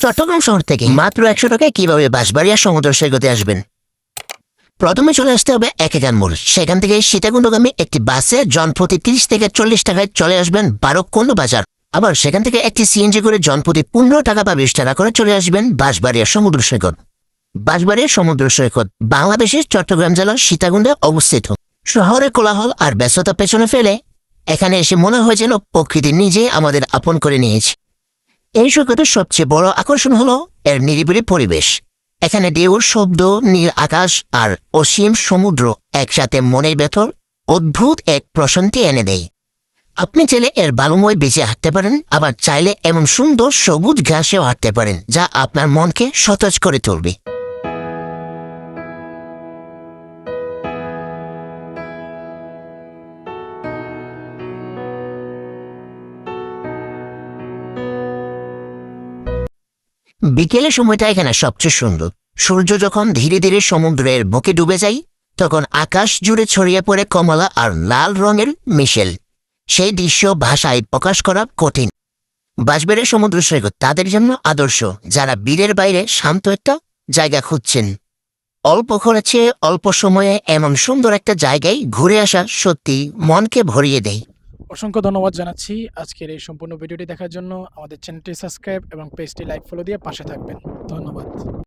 চট্টগ্রাম শহর থেকে মাত্র একশো টাকায় কীভাবে বাঁশবাড়িয়া সমুদ্র সৈকতে আসবেন? প্রথমে চলে আসতে হবে এক একেকান মোড় সেখান থেকে সীতাকুণ্ডগামী একটি বাসে জনপ্রতি তিরিশ থেকে চল্লিশ টাকায় চলে আসবেন বারোকুণ্ড বাজার। আবার সেখান থেকে একটি সিএনজি করে জনপ্রতি পনেরো টাকা বা বিশ টাকা করে চলে আসবেন বাঁশবাড়িয়া সমুদ্র সৈকত। বাঁশবাড়িয়া সমুদ্র সৈকত বাংলাদেশের চট্টগ্রাম জেলার সীতাকুণ্ডে অবস্থিত। শহরে কোলাহল আর ব্যস্ততা পেছনে ফেলে এখানে এসে মনে হয় যেন প্রকৃতি নিজে আমাদের আপন করে নিয়েছে। এই সৈকতের সবচেয়ে বড় আকর্ষণ হলো এর নিরিবিলি পরিবেশ। এখানে ঢেউর শব্দ, নীল আকাশ আর অসীম সমুদ্র একসাথে মনের ভেতর অদ্ভুত এক প্রশান্তি এনে দেয়। আপনি চাইলে এর বালুময় বেঁচে হাঁটতে পারেন, আবার চাইলে এমন সুন্দর সবুজ ঘাসেও হাঁটতে পারেন, যা আপনার মনকে সতেজ করে তুলবে। বিকেলের সময়টা এখানে সবচেয়ে সুন্দর। সূর্য যখন ধীরে ধীরে সমুদ্রের বুকে ডুবে যায়, তখন আকাশ জুড়ে ছড়িয়ে পড়ে কমলা আর লাল রঙের মিশেল। সেই দৃশ্য ভাষায় প্রকাশ করা কঠিন। বাঁশবেড়ের সমুদ্র সৈকত তাদের জন্য আদর্শ, যারা বীরের বাইরে শান্ত একটা জায়গা খুঁজছেন। অল্প খরচে, অল্প সময়ে এমন সুন্দর একটা জায়গায় ঘুরে আসা সত্যি মনকে ভরিয়ে দেয়। অসংখ্য ধন্যবাদ জানাচ্ছি আজকের এই সম্পূর্ণ ভিডিওটি দেখার জন্য। আমাদের চ্যানেলটি সাবস্ক্রাইব এবং পেজটি লাইক ফলো দিয়ে পাশে থাকবেন। ধন্যবাদ।